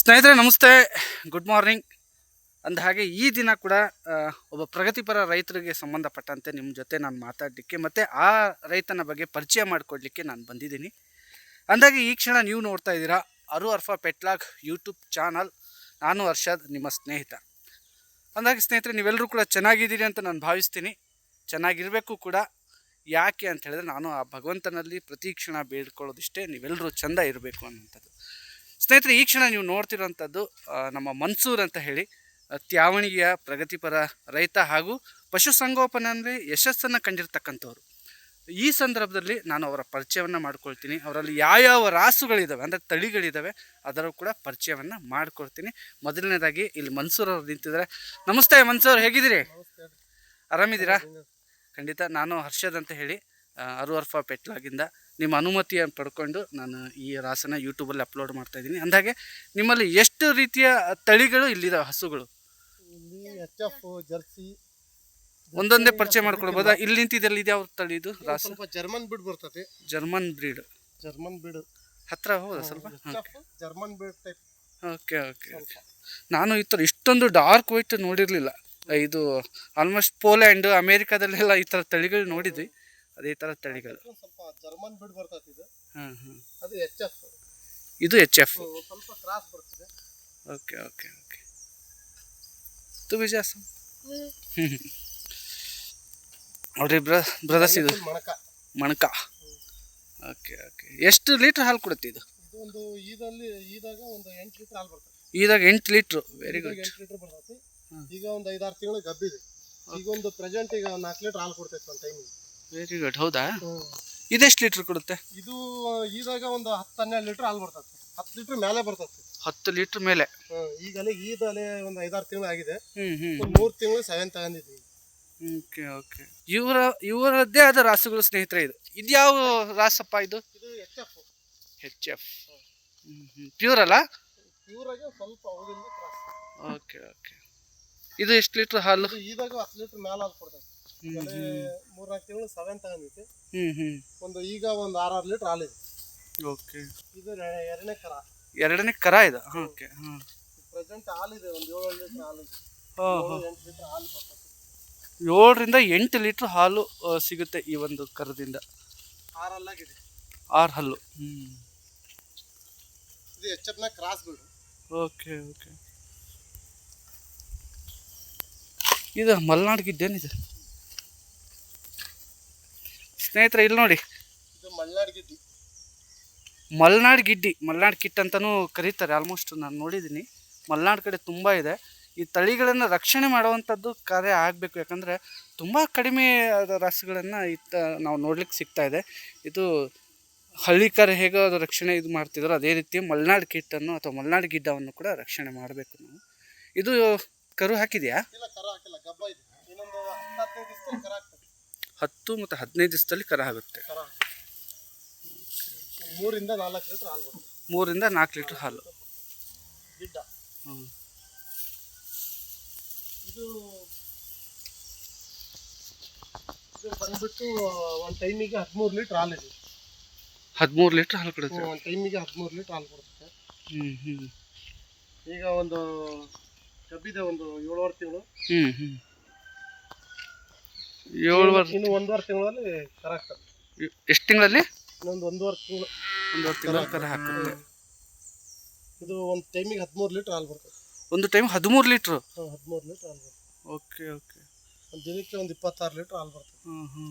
ಸ್ನೇಹಿತರೆ, ನಮಸ್ತೆ. Good morning ಅಂದ ಹಾಗೆ ಈ ದಿನ ಕೂಡ ಒಬ್ಬ ಪ್ರಗತಿಪರ ರೈತರಿಗೆ ಸಂಬಂಧಪಟ್ಟಂತೆ ನಿಮ್ಮ ಜೊತೆ ನಾನು ಮಾತಾಡಲಿಕ್ಕೆ ಮತ್ತು ಆ ರೈತನ ಬಗ್ಗೆ ಪರಿಚಯ ಮಾಡಿಕೊಡ್ಲಿಕ್ಕೆ ನಾನು ಬಂದಿದ್ದೀನಿ. ಅಂದಾಗೆ ಈ ಕ್ಷಣ ನೀವು ನೋಡ್ತಾ ಇದ್ದೀರಾ ಅರು ಅರ್ಫಾ ಪೆಟ್ಲಾಗ್ ಯೂಟ್ಯೂಬ್ ಚಾನಲ್. ನಾನು ಅರ್ಷದ್, ನಿಮ್ಮ ಸ್ನೇಹಿತ. ಅಂದಾಗೆ ಸ್ನೇಹಿತರೆ ನೀವೆಲ್ಲರೂ ಕೂಡ ಚೆನ್ನಾಗಿದ್ದೀರಿ ಅಂತ ನಾನು ಭಾವಿಸ್ತೀನಿ. ಚೆನ್ನಾಗಿರಬೇಕು ಕೂಡ. ಯಾಕೆ ಅಂತ ಹೇಳಿದ್ರೆ, ನಾನು ಆ ಭಗವಂತನಲ್ಲಿ ಪ್ರತಿ ಕ್ಷಣ ಬೇಡ್ಕೊಳ್ಳೋದಿಷ್ಟೇ ನೀವೆಲ್ಲರೂ ಚೆಂದ ಇರಬೇಕು ಅನ್ನೋಂಥದ್ದು ಸ್ನೇಹಿತರೆ, ಈ ಕ್ಷಣ ನೀವು ನೋಡ್ತಿರೋಂಥದ್ದು ನಮ್ಮ ಮನ್ಸೂರ್ ಅಂತ ಹೇಳಿ ತ್ಯಾವಣಿಗೆಯ ಪ್ರಗತಿಪರ ರೈತ ಹಾಗೂ ಪಶುಸಂಗೋಪನೆ ಅಂದರೆ ಯಶಸ್ಸನ್ನು ಕಂಡಿರ್ತಕ್ಕಂಥವ್ರು. ಈ ಸಂದರ್ಭದಲ್ಲಿ ನಾನು ಅವರ ಪರಿಚಯವನ್ನು ಮಾಡ್ಕೊಳ್ತೀನಿ. ಅವರಲ್ಲಿ ಯಾವ್ಯಾವ ರಾಸುಗಳಿದ್ದಾವೆ ಅಂದರೆ ತಳಿಗಳಿದ್ದಾವೆ ಅದರ ಕೂಡ ಪರಿಚಯವನ್ನು ಮಾಡ್ಕೊಳ್ತೀನಿ. ಮೊದಲನೇದಾಗಿ ಇಲ್ಲಿ ಮನ್ಸೂರ್ ಅವರು ನಿಂತಿದ್ದಾರೆ. ನಮಸ್ತೆ ಮನ್ಸೂರ್, ಹೇಗಿದ್ದೀರಿ? ಆರಾಮಿದ್ದೀರಾ? ಖಂಡಿತ, ನಾನು ಹರ್ಷದ್ ಅಂತ ಹೇಳಿ ಅರು ಅರ್ಫಾ ಪೆಟ್ಲಾಗಿಂದ ನಿಮ್ಮ ಅನುಮತಿಯನ್ನು ಪಡ್ಕೊಂಡು ನಾನು ಈ ರಾಸನ ಯೂಟ್ಯೂಬಲ್ಲಿ ಅಪ್ಲೋಡ್ ಮಾಡ್ತಾ ಇದ್ದೀನಿ. ಅಂದಾಗೆ ನಿಮ್ಮಲ್ಲಿ ಎಷ್ಟು ರೀತಿಯ ತಳಿಗಳು ಇಲ್ಲಿದಾವೆ ಹಸುಗಳು? H F Jersey. ಒಂದೊಂದೇ ಪರಿಚಯ ಮಾಡ್ಕೊಳ್ಬೋದಾ? ಇಲ್ಲಿ ನಿಂತಿದ್ದಲ್ಲಿ ಇದ್ಯಾವ ತಳಿ ಇದು ರಾಸ? ಸ್ವಲ್ಪ ಜರ್ಮನ್ ಬಿಡ್ ಬರ್ತದೆ. ಜರ್ಮನ್ ಬ್ರೀಡ್ ಜರ್ಮನ್ ಬ್ರೀಡ್ ಹತ್ರ ಹೌದಾ ಸ್ವಲ್ಪ? German breed type okay okay okay ನಾನು ಈ ಥರ ಇಷ್ಟೊಂದು ಡಾರ್ಕ್ ವೈಟ್ ನೋಡಿರಲಿಲ್ಲ. ಇದು ಆಲ್ಮೋಸ್ಟ್ ಪೋಲ್ಯಾಂಡ್ ಅಮೇರಿಕಾದಲ್ಲೆಲ್ಲ ಈ ಥರ ತಳಿಗಳು ನೋಡಿದ್ವಿ. ಅದೇ ಥರ ತಳಿಗಳು. ಸ್ವಲ್ಪ ಜರ್ಮನ್ ಬಿಡ್ ಬರ್ತದೆ ಇದು. ಹಾಂ ಹಾಂ ಅದು ಎಚ್ ಎಫ್ ಇದು ಎಚ್ ಎಫ್ ಸ್ವಲ್ಪ ಕ್ರಾಸ್ ಬರ್ತದೆ. Okay okay okay. ತು ಹ್ಞೂ ನೋಡ್ರಿ ಬ್ರ ಬ್ರದರ್ಸ್ ಇದು. ಮಣಕ. ಮಣಕ. Okay okay. ಎಷ್ಟು ಲೀಟ್ರ್ ಹಾಲು ಕೊಡುತ್ತೆ ಇದು? ಇದು ಒಂದು ಈದಲ್ಲಿ ಈದಾಗ ಒಂದು ಎಂಟು ಲೀಟರ್ ಹಾಲು ಬರ್ತದೆ. ಇದಾಗ ಎಂಟು ಲೀಟ್ರು. ವೆರಿ ಗುಡ್ ಎಂಟು ಲೀಟರ್ ಬರ್ತೈತಿ. ಈಗ ಒಂದು ಐದಾರು ತಿಂಗಳು ಗಬ್ಬಿದೆ. ಈಗ ಒಂದು ಪ್ರೆಸೆಂಟ್ ಈಗ ನಾಲ್ಕು ಲೀಟರ್ ಹಾಲು ಕೊಡ್ತೈತೆ ಒಂದು ಟೈಮಿಗೆ ವೆರಿ ಗುಡ್ ಹೌದಾ? ಇದೆಷ್ಟು ಲೀಟ್ರ್ ಕೊಡುತ್ತೆ? ಇದು ಈದಾಗ ಒಂದು ಹತ್ತು ಹನ್ನೆರಡು ಲೀಟರ್ ಹಾಲು ಬರ್ತದೆ ಹತ್ತು ಲೀಟರ್ ಮೇಲೆ ಬರ್ತದೆ ಹತ್ತು ಲೀಟರ್ ಮೇಲೆ? ಈಗಲೇ ಈದಲೇ ಒಂದು ಐದಾರು ತಿಂಗಳು ಆಗಿದೆ. ಮೂರು ತಿಂಗಳು ಸೆವೆನ್ ತಗೊಂಡಿದ್ವಿ ಓಕೆ ಓಕೆ ಇವರ ಇವರದ್ದೇ ಆದ ರಾಸುಗಳು ಸ್ನೇಹಿತರೆ ಇದು. ಇದ್ಯಾವ ರಾಸಪ್ಪ ಇದು? ಇದು H F H F pure ಅಲ್ಲ? ಪ್ಯೂರ್ ಆಗಿ ಸ್ವಲ್ಪ ಓಕೆ ಓಕೆ ಇದು ಎಷ್ಟು ಲೀಟ್ರ್ ಹಾಲು? ಇದಾಗ ಈದಾಗ ಹತ್ತು ಲೀಟರ್ ಮೇಲೆ ಹಾಲು ಕೊಡ್ತೈತೆ. ಹ್ಞೂ ಮೂರ್ನಾಲ್ಕು ತಿಂಗಳು ಸೆವೆನ್ ತಗೊಂಡೈತಿ ಹ್ಞೂ ಹ್ಞೂ ಒಂದು ಈಗ ಒಂದು ಆರಾರು ಲೀಟರ್ ಹಾಲಿದೆ ಓಕೆ. ಇದು ಎ- ಎರಡನೇ ಕರ. ಎರಡನೇ ಕರ ಇದು? ಓಕೆ ಹಾಂ ಪ್ರೆಸೆಂಟ್ ಹಾಲಿದೆ ಒಂದು ಏಳು ಲೀಟರ್ ಹಾಲು ಹಾಂ ಹಾಂ. ಎಂಟು ಲೀಟ್ರ್ ಹಾಲು ಬರ್ತದೆ. ಏಳರಿಂದ ಎಂಟು ಲೀಟ್ರ್ ಹಾಲು ಆ, ಸಿಗುತ್ತೆ ಈ ಒಂದು ಕರದಿಂದ. ಆರಲ್ಲಾಗಿದೆ ಆರು ಹಲ್ಲು. ಹ್ಞೂ ಇದು ಎಚ್ ಎಫ್ನ ಕ್ರಾಸ್ ಬಿಡು. Okay okay. ಇದು ಮಲೆನಾಡು ಗಿದ್ದೇನಿದೆ ಸ್ನೇಹಿತರೆ ಇಲ್ಲಿ ನೋಡಿ. ಇದು ಮಲ್ನಾಡ್ ಗಿಡ್ಡಿ. ಮಲ್ನಾಡ್ ಗಿಡ್ಡಿ ಮಲೆನಾಡು ಕಿಟ್ ಅಂತಲೂ ಕರೀತಾರೆ. ಆಲ್ಮೋಸ್ಟ್ ನಾನು ನೋಡಿದ್ದೀನಿ ಮಲೆನಾಡು ಕಡೆ ತುಂಬ ಇದೆ. ಈ ತಳಿಗಳನ್ನು ರಕ್ಷಣೆ ಮಾಡುವಂಥದ್ದು ಕಾರ್ಯ ಆಗಬೇಕು. ಯಾಕಂದರೆ ತುಂಬ ಕಡಿಮೆ ಆದ ರಾಸುಗಳನ್ನು ಇತ್ತ ನಾವು ನೋಡ್ಲಿಕ್ಕೆ ಸಿಗ್ತಾ ಇದೆ. ಇದು ಹಳ್ಳಿಕಾರ ಹೇಗೋ ಅದು ರಕ್ಷಣೆ ಇದು ಮಾಡ್ತಿದ್ರು ಅದೇ ರೀತಿ ಮಲೆನಾಡು ಕಿಟ್ಟನ್ನು ಅಥವಾ ಮಲೆನಾಡು ಗಿಡ್ಡವನ್ನು ಕೂಡ ರಕ್ಷಣೆ ಮಾಡಬೇಕು ನಾವು. ಇದು ಕರು ಹಾಕಿದೆಯಾ? ಹತ್ತು ಮತ್ತು ಹದಿನೈದು ದಿವಸದಲ್ಲಿ ಕರ ಆಗುತ್ತೆ. ಮೂರಿಂದ ನಾಲ್ಕು ಲೀಟರ್ ಹಾಲು ಮೂರಿಂದ ನಾಲ್ಕು ಲೀಟ್ರ್ ಹಾಲು. ಗಿಡ್ಡ. ಹ್ಞೂ ಇದು ಇದು ಬಂದ್ಬಿಟ್ಟು ಒಂದು ಟೈಮಿಗೆ ಹದಿಮೂರು ಲೀಟ್ರ್ ಹಾಲಿದೆ ಹದಿಮೂರು ಲೀಟ್ರ್ ಹಾಲು ಕೊಡುತ್ತೆ. ಒಂದು ಟೈಮಿಗೆ ಹದಿಮೂರು ಲೀಟ್ರ್ ಹಾಲು ಕೊಡುತ್ತೆ. ಹ್ಞೂ ಹ್ಞೂ ಈಗ ಒಂದು ಕಬ್ಬಿದೆ ಒಂದು ಏಳುವರೆ ತಿಂಗಳು ಹ್ಞೂ ಹ್ಞೂ ಏಳು ವರ್ಷ. ಇನ್ನು ಒಂದೂವರೆ ತಿಂಗಳಲ್ಲಿ ಕರ ಆಗ್ತದೆ ಎಷ್ಟು ತಿಂಗಳಲ್ಲಿ? ಇನ್ನೊಂದು ಒಂದೂವರೆ ತಿಂಗಳು ಒಂದೂವರೆ ತಿಂಗಳ ಕರ ಹಾಕುತ್ತೆ ಇದು ಒಂದು ಟೈಮಿಗೆ ಹದಿಮೂರು ಲೀಟ್ರ್ ಹಾಲು ಬರ್ತದೆ. ಒಂದು ಟೈಮ್ ಹದಿಮೂರು ಲೀಟ್ರು? ಹಾಂ ಹದಿಮೂರು ಲೀಟ್ರ್ ಹಾಲು ಬರ್ತದೆ. Okay okay. ಒಂದು ದಿನಕ್ಕೆ ಒಂದು ಇಪ್ಪತ್ತಾರು ಲೀಟ್ರ್ ಹಾಲು ಬರ್ತದೆ. ಹ್ಞೂ ಹ್ಞೂ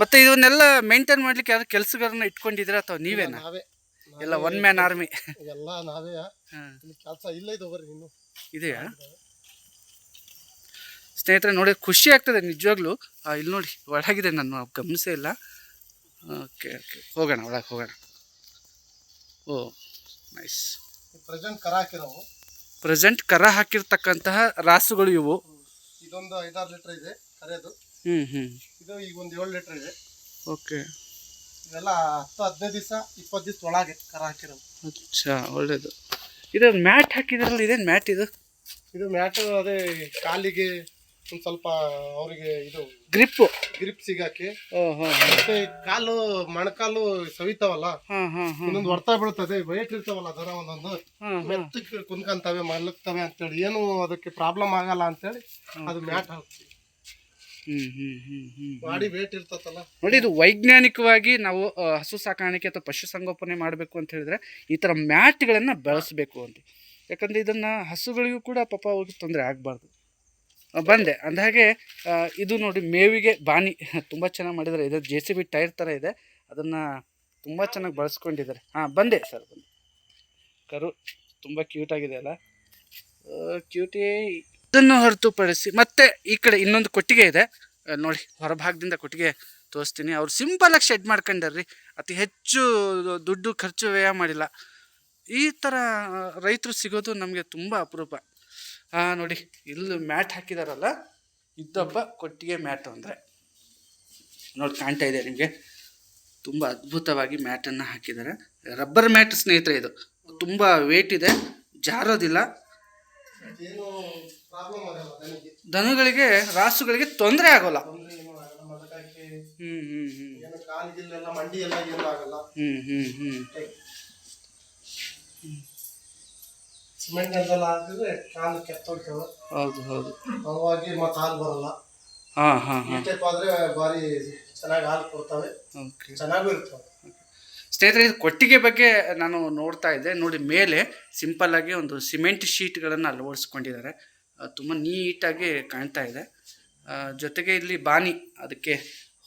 ಮತ್ತೆ ಇದನ್ನೆಲ್ಲ ಮೇಂಟೈನ್ ಮಾಡ್ಲಿಕ್ಕೆ ಯಾರು ಕೆಲಸಗಾರನ ಇಟ್ಕೊಂಡಿದ್ದೀರಾ ಅಥವಾ ನೀವೇನಾ? ನಾವೇ. ಎಲ್ಲ ಒನ್ ಮ್ಯಾನ್ ಆರ್ಮಿ. ಎಲ್ಲ ನಾವೇ. ಇಲ್ಲಿ ಕೆಲಸ ಇಲ್ಲ ಇದು ಬರ್ರಿ ಇನ್ನು. ಇದೆಯಾ? ಸ್ನೇಹಿತರೆ ನೋಡಿ ಖುಷಿ ಆಗ್ತದೆ ನಿಜವಾಗ್ಲೂ. ಇಲ್ಲಿ ನೋಡಿ ಒಳಗಿದೆ ನಾನು ಗಮನಿಸೇ ಇಲ್ಲ. Okay okay. ಹೋಗೋಣ ಒಳಗೆ ಹೋಗೋಣ. ಓ ನೈಸ್. ಪ್ರೆಸೆಂಟ್ ಕರ ಹಾಕಿರೋವು. ಪ್ರೆಸೆಂಟ್ ಕರ ಹಾಕಿರ್ತಕ್ಕಂತಹ ರಾಸುಗಳು ಇವು. ಇದೊಂದು ಐದಾರು ಲೀಟ್ರ್ ಇದೆ ಕರೆದು ಹ್ಞೂ ಹ್ಞೂ ಇದು ಈಗ ಒಂದು ಏಳು ಲೀಟ್ರ್ ಇದೆ. ಓಕೆ. ಇವೆಲ್ಲ ಹತ್ತು ಹದಿನೈದು ದಿವಸ ಇಪ್ಪತ್ತು ದಿವಸ ಒಳಗೆ ಕರ ಹಾಕಿರೋ ಅಚ್ಚಾ ಒಳ್ಳೇದು. ಇದು ಮ್ಯಾಟ್ ಹಾಕಿದ್ರಲ್ಲ ಇದೇನು ಮ್ಯಾಟ್ ಇದು? ಇದು ಮ್ಯಾಟು ಅದೇ ಕಾಲಿಗೆ ಒಂದ್ ಸ್ವಲ್ಪ ಅವರಿಗೆ ಇದು ಗ್ರಿಪ್ ಗ್ರಿಪ್ ಸಿಗಕ್ಕೆ ಮತ್ತೆ ಕಾಲು ಮೊಣಕಾಲು ಸವಿತಾವಲ್ಲ? ಒಂದೊಂದು ಇನ್ನೊಂದು ಹೊಡ್ತಾ ಬೀಳ್ತದೆ ವೇಟ್ ಇರ್ತಾವಲ್ಲ ಅದರ ಒಂದೊಂದು. ಮೆತ್ತಕ್ಕೆ ಕುಂದ್ಕಂತವೆ ಮಲಗ್ತವೆ ಅಂತೇಳಿ. ಏನು ಅದಕ್ಕೆ ಪ್ರಾಬ್ಲಮ್ ಆಗಲ್ಲ ಅಂತೇಳಿ ಅದು ಮ್ಯಾಟ್ ಹಾಕ್ತೀವಿ. ಬಾಡಿ ವೇಟ್ ಇರ್ತತಲ್ಲ ನೋಡಿ ಇದು ವೈಜ್ಞಾನಿಕವಾಗಿ ನಾವು ಹಸು ಸಾಕಾಣಿಕೆ ಅಥವಾ ಪಶು ಸಂಗೋಪನೆ ಮಾಡಬೇಕು ಅಂತ ಹೇಳಿದ್ರೆ ಈ ಥರ ಮ್ಯಾಟ್ಗಳನ್ನು ಬೆಳೆಸಬೇಕು ಅಂತ. ಯಾಕಂದ್ರೆ ಇದನ್ನು ಹಸುಗಳಿಗೂ ಕೂಡ ಪಾಪ ಹೋಗಿ ತೊಂದರೆ ಆಗಬಾರ್ದು. ಬಂದೆ. ಅಂದಹಾಗೆ ಇದು ನೋಡಿ ಮೇವಿಗೆ ಬಾನಿ ತುಂಬ ಚೆನ್ನಾಗಿ ಮಾಡಿದ್ದಾರೆ. ಇದು ಜೆ ಸಿ ಬಿ ಟೈರ್ ಥರ ಇದೆ. ಅದನ್ನು ತುಂಬ ಚೆನ್ನಾಗಿ ಬಳಸ್ಕೊಂಡಿದ್ದಾರೆ. ಹಾಂ, ಬಂದೆ ಸರ್, ಬಂದೆ. ಕರು ತುಂಬ ಕ್ಯೂಟಾಗಿದೆ ಅಲ್ಲ? ಕ್ಯೂಟಿ ಇದನ್ನು ಹೊರತುಪಡಿಸಿ ಮತ್ತೆ ಈ ಕಡೆ ಇನ್ನೊಂದು ಕೊಟ್ಟಿಗೆ ಇದೆ. ನೋಡಿ, ಹೊರಭಾಗದಿಂದ ಕೊಟ್ಟಿಗೆ ತೋರಿಸ್ತೀನಿ. ಅವ್ರು ಸಿಂಪಲಾಗಿ ಶೆಡ್ ಮಾಡ್ಕೊಂಡಾರ್ರಿ. ಅತಿ ಹೆಚ್ಚು ದುಡ್ಡು ಖರ್ಚು ವ್ಯಯ ಮಾಡಿಲ್ಲ. ಈ ಥರ ರೈತರು ಸಿಗೋದು ನಮಗೆ ತುಂಬ ಅಪರೂಪ. ಹಾಂ ನೋಡಿ ಇಲ್ಲಿ ಮ್ಯಾಟ್ ಹಾಕಿದಾರಲ್ಲ ಇದ್ದಬ್ಬ ಕೊಟ್ಟಿಗೆ ಮ್ಯಾಟ್ ಅಂದರೆ. ನೋಡಿ ಕಾಣ್ತಾ ಇದೆ ನಿಮಗೆ. ತುಂಬ ಅದ್ಭುತವಾಗಿ ಮ್ಯಾಟನ್ನು ಹಾಕಿದ್ದಾರೆ ರಬ್ಬರ್ ಮ್ಯಾಟ್ ಸ್ನೇಹಿತರೆ ಇದು. ತುಂಬ ವೇಟ್ ಇದೆ ಜಾರೋದಿಲ್ಲ. ದನಗಳಿಗೆ ರಾಸುಗಳಿಗೆ ತೊಂದರೆ ಆಗೋಲ್ಲ. ಹ್ಞೂ ಹ್ಞೂ ಹ್ಞೂ ಹ್ಞೂ ಹ್ಞೂ ಹ್ಞೂ ಸಿಮೆಂಟ್ ನೆಲದಲ್ಲಿ ಹಾಕಿದ್ರೆ ಕಾಲು ಕೆತ್ತೋಗ್ತವೆ. ಹೌದು ಹೌದು. ಅವಾಗಿ ಮತ್ತೆ ಹಾಲು ಬರಲ್ಲ. ಹಾಂ ಹಾಂ ಈ ಹಾಂ ಟೈಪ್ ಆದ್ರೆ ಭಾರಿ ಚೆನ್ನಾಗಿ ಹಾಲು ಕೊಡ್ತವೆ. ಓಕೆ ಚೆನ್ನಾಗೂ ಇರ್ತವೆ. ಸ್ನೇಹಿತರೆ ಇದು ಕೊಟ್ಟಿಗೆ ಬಗ್ಗೆ ನಾನು ನೋಡ್ತಾ ಇದ್ದೆ. ನೋಡಿ ಮೇಲೆ ಸಿಂಪಲ್ ಆಗಿ ಒಂದು ಸಿಮೆಂಟ್ ಶೀಟ್ಗಳನ್ನು ಅಳವಡಿಸ್ಕೊಂಡಿದ್ದಾರೆ. ತುಂಬ ನೀಟಾಗಿ ಕಾಣ್ತಾ ಇದೆ. ಜೊತೆಗೆ ಇಲ್ಲಿ ಬಾನಿ ಅದಕ್ಕೆ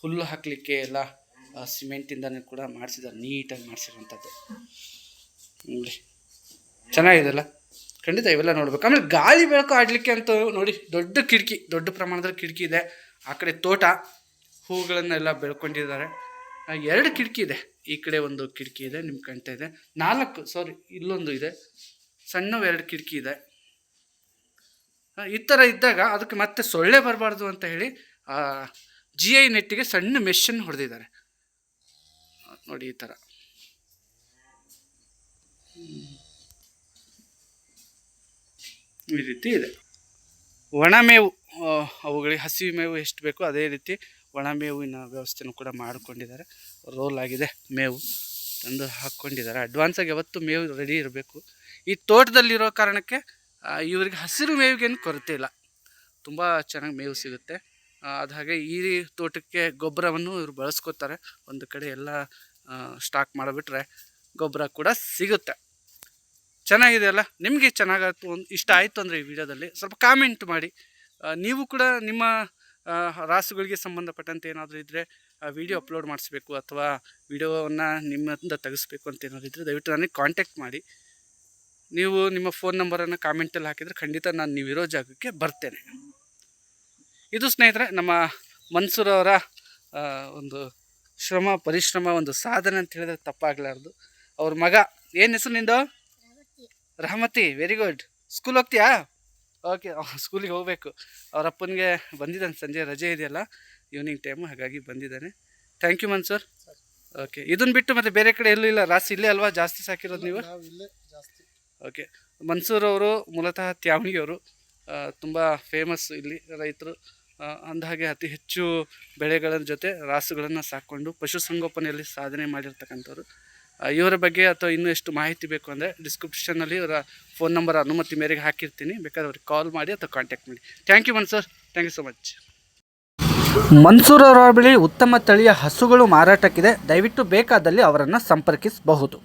ಹುಲ್ಲು ಹಾಕಲಿಕ್ಕೆ ಎಲ್ಲ ಸಿಮೆಂಟ್ ಸಿಮೆಂಟಿಂದನೇ ಕೂಡ ಮಾಡಿಸಿದ್ದಾರೆ. ನೀಟಾಗಿ ಮಾಡಿಸಿರುವಂಥದ್ದು. ನೋಡಿ. ಚೆನ್ನಾಗಿದೆಲ್ಲ ಖಂಡಿತ ಇವೆಲ್ಲ ನೋಡ್ಬೇಕು. ಆಮೇಲೆ ಗಾಳಿ ಬೆಳಕು ಆಡಲಿಕ್ಕೆ ಅಂತ ನೋಡಿ ದೊಡ್ಡ ಕಿಟಕಿ, ದೊಡ್ಡ ಪ್ರಮಾಣದಲ್ಲಿ ಕಿಟಕಿ ಇದೆ. ಆ ಕಡೆ ತೋಟ, ಹೂಗಳನ್ನೆಲ್ಲ ಬೆಳ್ಕೊಂಡಿದ್ದಾರೆ. ಎರಡು ಕಿಟಕಿ ಇದೆ. ಈ ಕಡೆ ಒಂದು ಕಿಟಕಿ ಇದೆ, ನಿಮ್ಗೆ ಕಾಣ್ತಾ ಇದೆ. ನಾಲ್ಕು ಸಾರಿ ಇಲ್ಲೊಂದು ಇದೆ. ಸಣ್ಣ ಎರಡು ಕಿಟಕಿ ಇದೆ. ಈ ಥರ ಇದ್ದಾಗ ಅದಕ್ಕೆ ಮತ್ತೆ ಸೊಳ್ಳೆ ಬರಬಾರ್ದು ಅಂತ ಹೇಳಿ ಜಿ ಐ ನೆಟ್ಟಿಗೆ ಸಣ್ಣ ಮೆಷನ್ನು ಹೊಡೆದಿದ್ದಾರೆ. ನೋಡಿ ಈ ಥರ. ಈ ರೀತಿ ಇದೆ. ಒಣಮೇವು ಅವುಗಳಿಗೆ ಹಸಿ ಮೇವು ಎಷ್ಟು ಬೇಕೋ ಅದೇ ರೀತಿ ಒಣಮೇವಿನ ವ್ಯವಸ್ಥೆನೂ ಕೂಡ ಮಾಡಿಕೊಂಡಿದ್ದಾರೆ. ರೋಲ್ ಆಗಿದೆ ಮೇವು ತಂದು ಹಾಕ್ಕೊಂಡಿದ್ದಾರೆ. ಅಡ್ವಾನ್ಸಾಗಿ ಯಾವತ್ತು ಮೇವು ರೆಡಿ ಇರಬೇಕು. ಈ ತೋಟದಲ್ಲಿರೋ ಕಾರಣಕ್ಕೆ ಇವರಿಗೆ ಹಸಿರು ಮೇವಿಗೇನು ಕೊರತೆ ಇಲ್ಲ. ತುಂಬ ಚೆನ್ನಾಗಿ ಮೇವು ಸಿಗುತ್ತೆ. ಅದು ಹಾಗೆ ಈ ತೋಟಕ್ಕೆ ಗೊಬ್ಬರವನ್ನು ಇವರು ಬಳಸ್ಕೋತಾರೆ. ಒಂದು ಕಡೆ ಎಲ್ಲ ಸ್ಟಾಕ್ ಮಾಡಿಬಿಟ್ರೆ ಗೊಬ್ಬರ ಕೂಡ ಸಿಗುತ್ತೆ. ಚೆನ್ನಾಗಿದೆ ಅಲ್ಲ ನಿಮಗೆ ಚೆನ್ನಾಗಾಯ್ತು ಒಂದು ಇಷ್ಟ ಆಯಿತು ಅಂದರೆ ಈ ವಿಡಿಯೋದಲ್ಲಿ. ಸ್ವಲ್ಪ ಕಾಮೆಂಟ್ ಮಾಡಿ. ನೀವು ಕೂಡ ನಿಮ್ಮ ರಾಸುಗಳಿಗೆ ಸಂಬಂಧಪಟ್ಟಂತೆ ಏನಾದರೂ ಇದ್ದರೆ ವಿಡಿಯೋ ಅಪ್ಲೋಡ್ ಮಾಡಿಸ್ಬೇಕು ಅಥವಾ ವಿಡಿಯೋವನ್ನು ನಿಮ್ಮಿಂದ ತೆಗೆಸ್ಬೇಕು ಅಂತ ಏನಾದರೂ ಇದ್ದರೆ ದಯವಿಟ್ಟು ನನಗೆ ಕಾಂಟ್ಯಾಕ್ಟ್ ಮಾಡಿ. ನೀವು ನಿಮ್ಮ ಫೋನ್ ನಂಬರನ್ನು ಕಾಮೆಂಟಲ್ಲಿ ಹಾಕಿದರೆ ಖಂಡಿತ ನಾನು ನೀವಿರೋ ಜಾಗಕ್ಕೆ ಬರ್ತೇನೆ. ಇದು ಸ್ನೇಹಿತರೆ, ನಮ್ಮ ಮನ್ಸೂರವರ ಒಂದು ಶ್ರಮ, ಪರಿಶ್ರಮ, ಒಂದು ಸಾಧನೆ ಅಂತ ಹೇಳಿದ್ರೆ ತಪ್ಪಾಗಲಾರ್ದು. ಅವ್ರ ಮಗ, ಏನು ಹೆಸರು ನಿಂದು? ರಹಮತಿ ವೆರಿ ಗುಡ್ ಸ್ಕೂಲ್ ಹೋಗ್ತೀಯಾ? ಓಕೆ ಸ್ಕೂಲಿಗೆ ಹೋಗಬೇಕು. ಅವ್ರ ಅಪ್ಪನಿಗೆ ಬಂದಿದ್ದಾನೆ ಸಂಜೆ ರಜೆ ಇದೆಯಲ್ಲ ಈವ್ನಿಂಗ್ ಟೈಮು ಹಾಗಾಗಿ ಬಂದಿದ್ದಾನೆ. ಥ್ಯಾಂಕ್ ಯು ಮನ್ಸೂರ್ ಓಕೆ ಇದನ್ನು ಬಿಟ್ಟು ಮತ್ತೆ ಬೇರೆ ಕಡೆ ಎಲ್ಲೂ ಇಲ್ಲ. ರಾಸಿ ಇಲ್ಲೇ ಅಲ್ವಾ? ಜಾಸ್ತಿ ಸಾಕಿರೋದು ನೀವು? ನಾವು ಇಲ್ಲೇ ಜಾಸ್ತಿ. ಓಕೆ ಮನ್ಸೂರ್ ಅವರು ಮೂಲತಃ ತ್ಯಾವಣಿಯವರು. ತುಂಬ ಫೇಮಸ್ ಇಲ್ಲಿ ರೈತರು. ಅಂದ ಅಂದಹಾಗೆ ಅತಿ ಹೆಚ್ಚು ಬೆಳೆಗಳ ಜೊತೆ ರಾಸುಗಳನ್ನು ಸಾಕ್ಕೊಂಡು ಪಶುಸಂಗೋಪನೆಯಲ್ಲಿ ಸಾಧನೆ ಮಾಡಿರ್ತಕ್ಕಂಥವ್ರು. ಇವರ ಬಗ್ಗೆ ಅಥವಾ ಇನ್ನೂ ಎಷ್ಟು ಮಾಹಿತಿ ಬೇಕು ಅಂದರೆ ಡಿಸ್ಕ್ರಿಪ್ಷನಲ್ಲಿ ಇವರ ಫೋನ್ ನಂಬರ್ ಅನುಮತಿ ಮೇರೆಗೆ ಹಾಕಿರ್ತೀನಿ. ಬೇಕಾದ್ರೆ ಅವ್ರಿಗೆ ಕಾಲ್ ಮಾಡಿ ಅಥವಾ ಕಾಂಟ್ಯಾಕ್ಟ್ ಮಾಡಿ. Thank you Mansoor thank you so much Mansoor ಅವರ ಬಳಿ ಉತ್ತಮ ತಳಿಯ ಹಸುಗಳು ಮಾರಾಟಕ್ಕಿದೆ. ದಯವಿಟ್ಟು ಬೇಕಾದಲ್ಲಿ ಅವರನ್ನು ಸಂಪರ್ಕಿಸಬಹುದು.